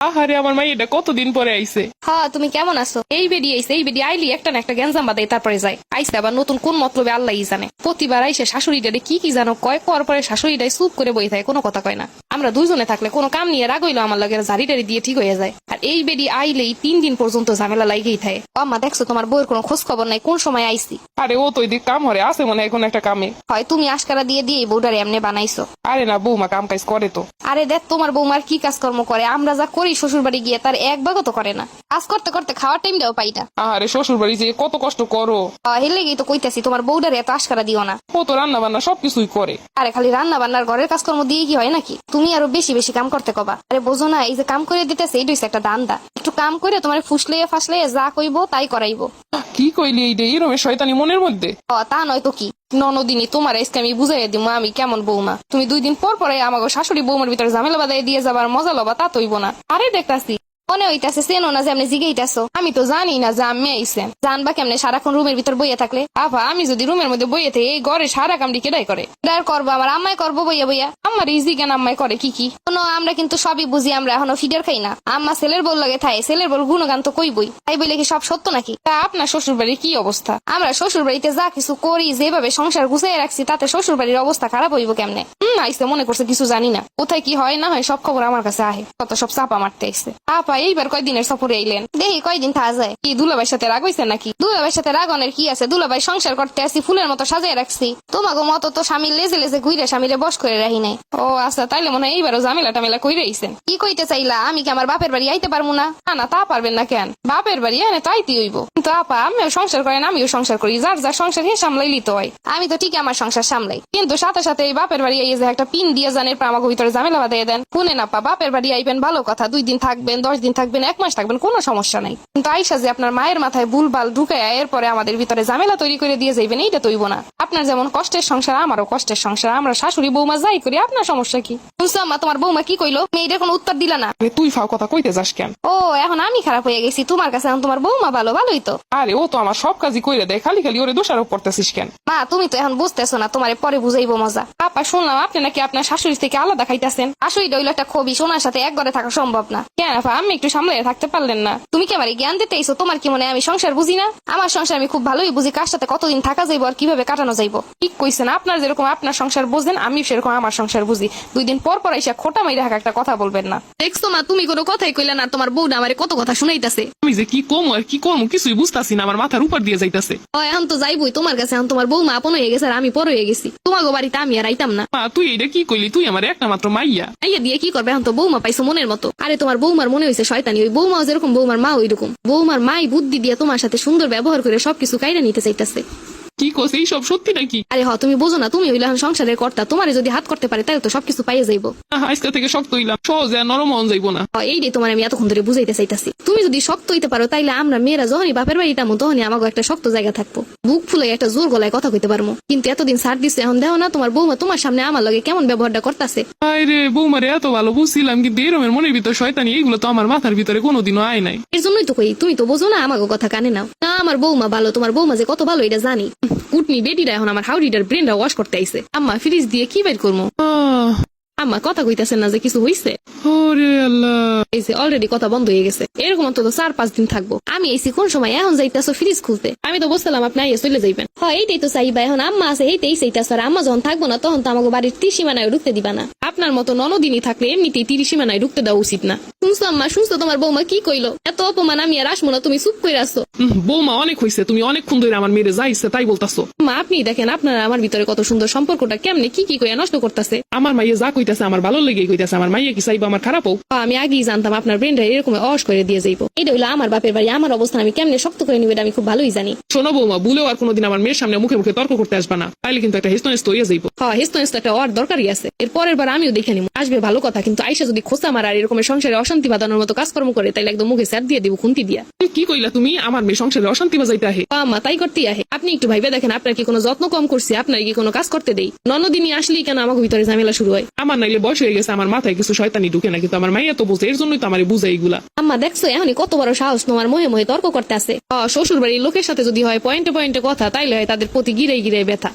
আহারে, আমার মাই এটা কতদিন পরে আইছে? হ্যাঁ তুমি কেমন আছো? এই বেডি আইছে, এই বেডি আইলি একটা না একটা গ্যাঞ্জাম বাদাই তারপরে যায়। আইছে আবার নতুন কোন মতলবে আল্লাহই জানে। প্রতিবার আইসে শাশুড়ি শাশুড়িটারে কি কি জানো কয়, কর পরে শাশুড়িটাই চুপ করে বই থাকে, কোনো কথা কয় না। আমরা দুইজনে থাকলে কোনো কাম নিয়ে রাগইলো আমার লাগে ঝাড়ি টাড়ি দিয়ে ঠিক হয়ে যায়। আর এই বেডি আইলেই তিন দিন পর্যন্ত ঝামেলা লাইগেই থাকে। আম্মা দেখছ তোমার বউয়ের কোনো খোঁজ খবর নাই কোন সময় আইসি আরে ও তো এদিক কাম হরে আছে মনে হয় এখন একটা কামে। হয় তুমি আশকারা দিয়ে দিয়ে বউটারে এমনি বানাইছো। আরে না বৌমা কাম কাজ করে তো। আরে দেখ তোমার বৌমার কি কাজকর্ম করে? আমরা যা করি শ্বশুর বাড়ি গিয়ে তার এক ভাগও তো করে না। কাজ করতে করতে খাওয়ার টাইমটাও পাই না। আহারে শ্বশুর বাড়ি যে কত কষ্ট করো। হেলে গিয়ে তো কইতাছি তোমার বউটারে এত আশকারা দিও না। ও তো রান্না বান্না সবকিছুই করে। আরে খালি রান্না বান্নার ঘরের কাজকর্ম দিয়ে কি হয় নাকি? তুমি আরও বেশি বেশি কাম করতে কবা। আরে বোঝো না এই যে কাম করে দিতেছে এইটা একটা একটা দান্দা। একটু কাম করে তোমার ফুসলাইয়া ফাসলাইয়া যা কইবো তাই করাইবো। কি কইলি এই দেই? রমে শয়তানি মনের মধ্যে? তা নয় তো কি? ননদিনী তোমার আজকে আমি বুঝাইয়া দিমু আমি কেমন বৌমা? তুমি দুই দিন পর পরে আমাকে শাশুড়ি বৌমার ভিতরে ঝামেলা বাদাই দিয়ে যাবার মজা লবা তা তৈব না। আরে দেখতাছি। মনে হইতাছে চেনো না যে আপনি জিগেইতাছো আমি তো জানি না যে আমি আইসেন জানবা কেমনে সারাক্ষণ রুমের ভিতর বইয়া থাকলে? আভা, আমি যদি রুমের মধ্যে বইয়ে থাকি, এই ঘরে সারা কামড়ি কেডাই করে? কেডার করব আমার আম্মাই করব বইয়া বইয়া। আমার ইজি জ্ঞান আম্মাই করে, কি কি? কোনো আমরা কিন্তু সবই বুঝি, আমরা এখনও ফিডার খাই না। আম্মা ছেলের বল লাগে থাই, ছেলের বল গুণগান তো কই বই তাই বলে কি সব সত্য নাকি? তা আপনার শ্বশুর বাড়ির কি অবস্থা? আমরা শ্বশুর বাড়িতে যা কিছু করি, যেভাবে সংসার গুছিয়ে রাখছি, তাতে শ্বশুর বাড়ির অবস্থা খারাপ হইব কেমনে? হম আইসে মনে করছে, কিছু জানি না। কোথায় কি হয়, না হয়, সব খবর আমার কাছে আহে। কত সব চাপা মারতে আইসে আপা এইবার কয়দিনের সফরে আইলেন? দেখি কয়দিন থাকা যায়। কি দুলাভাইয়ের সাথে রাগ হইছে নাকি? দুলাভাইয়ের সাথে রাগনের কি আছে? দুলাভাই সংসার করতে আসি ফুলের মতো সাজিয়ে রাখছি। তোমাকে মতো তো স্বামীর লেজে লেজে ঘুরে স্বামীরে বস করে রাহি নাই। ও আচ্ছা তাইলে মনে হয় এইবারও ঝামেলা টামেলা কইরে আইছেন। কি কইতে চাইলা? আমি কি আমার বাপের বাড়ি আইতে পারব না? না না, তা পারবেন না কেন? বাপের বাড়ি এনে তো আইতে হইব। কিন্তু আপা, আমিও সংসার করেন, আমিও সংসার করি। যার যার সংসার হে সামলাই তো হয়। আমি তো ঠিক আমার সংসার সামলাই। কিন্তু সাথে সাথে এই বাপের বাড়ি আইয়ে যে একটা পিন দিয়ে জানের পর আমাকে ভিতরে ঝামেলা বাদাই দেন। শুনে না পা বাপের বাড়ি আইবেন, ভালো কথা, দুই দিন থাকবেন, দশ দিন থাকবেন এক মাস থাকবেন কোনো সমস্যা নাই। কিন্তু আইসা যে আপনার মায়ের মাথায় ভুলভাল ঢুকায় এরপরে আমাদের ভিতরে ঝামেলা তৈরি করে দিয়ে যাইবেন এইটা তৈব না। আপনার যেমন কষ্টের সংসার আমারও কষ্টের সংসার। আমরা শাশুড়ি বৌমা যাই করি আপনার সমস্যা কি? শুনছো আম্মা তোমার বৌমা কি কইলো? মেয়েদের কোনো উত্তর দিলা না। আরে তুই ফাও কথা কইতে যাস কেন? ও এখন আমি খারাপ হয়ে গেছি তোমার কাছে এখন তোমার বৌমা ভালো ভালোই তো। আরে ও তো আমার সব কাজই কইরে দেয় খালি খালি ওরে দোষারোপ করতেছিস কেন? মা তুমি তো এখন বুঝতেছো না তোমারে পরে বুঝাইবো মজা। আপা শুনলাম আপনি নাকি আপনার শাশুড়ি থেকে আলাদা খাইতেছেন। শাশুড়ি হইল একটা খবি সোনার সাথে এক ঘরে থাকা সম্ভব না। কেন আপা আমি একটু সামলে থাকতে পারলেন না। তুমি কি আমার জ্ঞান দিতে এসো তোমার কি মনে হয় আমি সংসার বুঝি না? আমার সংসার আমি খুব ভালোই বুঝি কার সাথে কতদিন থাকা যাইবো আর কীভাবে কাটানো যাইবো? ঠিক কইছেন আপনার যেরকম আপনার সংসার বোঝেন আমি সেরকম আমার সংসার বুঝি। দুই দিন পর পর এসে খোটা মাইরা হাঁকা একটা কথা বলবেন না। দেখছ মা তুমি কোনো কথাই কইলে না তোমার বউটা আমারে কত কথা শুনাইতাছে। আমি যে কি কম আর কি করব কিছুই বুঝতাছি না আমার মাথার উপর দিয়ে যাইতাছে। ও এখন তো যাইবই তোমার কাছে এখন তোমার বৌমা আপন হয়ে গেছে আর আমি পর হয়ে গেছি। তোমাকে বাড়িতে আমি আর আইতাম না। মা তুই এটা কি কইলি? তুই আমার একটা মাত্র মাইয়া। আইয়া দিয়ে কি করবে? এখন তো বৌমা পাইছো মনের মতো। আরে তোমার বৌমার মনে হয়েছে শয়তানি ওই বৌমাও যেরকম বৌমার মা ওইরকম। বৌমার মাই বুদ্ধি দিয়ে তোমার সাথে সুন্দর ব্যবহার করে সবকিছু কাইরা নিতে চাইতেছে। কি কস এইসব সত্যি নাকি? আরে হ তুমি বোঝো না তুমি হইলে সংসারের কর্তা তোমারে যদি হাত করতে পারে তাহলে তো সবকিছু পাইয়ে যাইবো। আজকে থেকে শক্ত হইলাম। সহজে আর নরম হন যাইবো না। এই এইটাই তোমার আমি এতক্ষণ ধরে বুঝাইতে চাইতাছি। তুমি যদি শক্ত হইতে পারো তাইলে আমরা মেয়েরা যখনই বাপের বাড়ি তেমন তখনই আমাকে একটা শক্ত জায়গা থাকব। বুক ফুলে একটা জোর গলায় কথা কইতে পারব কিন্তু এতদিন সার দিচ্ছে এখন দেখো না তোমার বৌমা তোমার সামনে আমার লগে কেমন ব্যবহারটা করতেছে। আরে বৌমারে এত ভালো বুঝছিলাম কিন্তু এরমের মনের ভিতর শয়তানি এগুলো তো আমার মাথার ভিতরে কোনোদিনও আয় নাই। এর জন্যই তো কই তুমি তো বোঝো না আমাকে কথা কানে নাও। না আমার বৌমা ভালো তোমার বৌমা যে কত ভালো এটা জানি। কুটনি বেটিরা এখন আমার হাউডিটার ব্রেনটা ওয়াশ করতে আইছে। আম্মা ফ্রিজ দিয়ে কি বের করব আম্মা কথা কইতাছেন না যে কিছু হইছে। এই যে অলরেডি কথা বন্ধ হয়ে গেছে। এরকম অন্তত চার পাঁচ দিন থাকব। আমি এসি কোন সময়? এখন যাইতেছো ফ্রিজ খুলতে। আমি তো বুঝলাম আপনি আইয়ে চলে যাইবেন। হয় এইটাই তো চাইবা এখন আম্মা আছে এইটাই চাইতেছ। আর আম্মা যখন থাকব না তখন তো আমাকে বাড়ির ত্রিসীমানায় ঢুকতে দিবা না। আপনার মতো ননদিনী থাকলে এমনিতেই ত্রিসীমানায় ঢুকতে দেওয়া উচিত না। শুনছো আম্মা? শুনছো তোমার বৌমা কি কইলো? এত অপমান আমি আর আসব না তুমি চুপ করে আসো বৌমা অনেক হইছে তুমি অনেকক্ষণ ধরে আমার মেয়েরে যাইছে তাই বলতাছো। মা আপনি দেখেন আপনার আমার ভিতরে কত সুন্দর সম্পর্কটা কেমনে কি কি কইয়া নষ্ট করতেছে। আমার মাইয়ে যা কইতাছে আমার ভালো লেগে কইতাছে আমার মাইয়ে কি চাইবা আমার খারাপ হোক? আমি আগেই জানতাম আপনার ব্রেনটা এরকম অস করে দিয়ে যাইবো। এটা হইল আমার বাপের বাড়ি আমার অবস্থান আমি কেমনে শক্ত করে নিবে এটা আমি খুব ভালোই জানি। শোনো বৌমা ভুলেও আর কোনোদিন আমার মেয়ের সামনে মুখে মুখে তর্ক করতে আসবা না। তাইলে কিন্তু একটা হেস্তনেস্ত হইয়া যাইবো। হ্যাঁ হেস্ত হেস্ত একটা ওর দরকারই আছে। এর পরের বার আমিও দেখে নিব আসবে ভালো কথা কিন্তু আইসা যদি খোসা মারা আর এরকমের সংসারে অশান্তি বাঁধানোর মতো কাজকর্ম করে তাইলে একদম মুখে স্যার দিয়ে দিব খুন্তি দিয়া। কি কইলা তুমি? আমার মেয়ে সংসারে অশান্তি বাজাইতে আহে। মা তাই করতেই আহে। আপনি একটু ভাইবে দেখেন আপনার কি কোনো যত্ন কম করছে? আপনার কি কোনো কাজ করতে দেই? ননদিনই আসলেই কেন আমাকে ভিতরে ঝামেলা শুরু হয়? আমার নাইলে বয়স হয়ে গেছে আমার মাথায় কিছু শয়তানি ঢুকে না কিন্তু আমার মাইয়া তো বুঝে এর জন্যই তো আমার বুঝে এইগুলা। আম্মা দেখছ এখনই কত বড় সাহস তোমার মহে মহে তর্ক করতে আছে। শ্বশুর বাড়ির লোকের সাথে যদি হয় পয়েন্টে পয়েন্টে কথা তাইলে হয় তাদের প্রতি গিরে গিরে ব্যথা।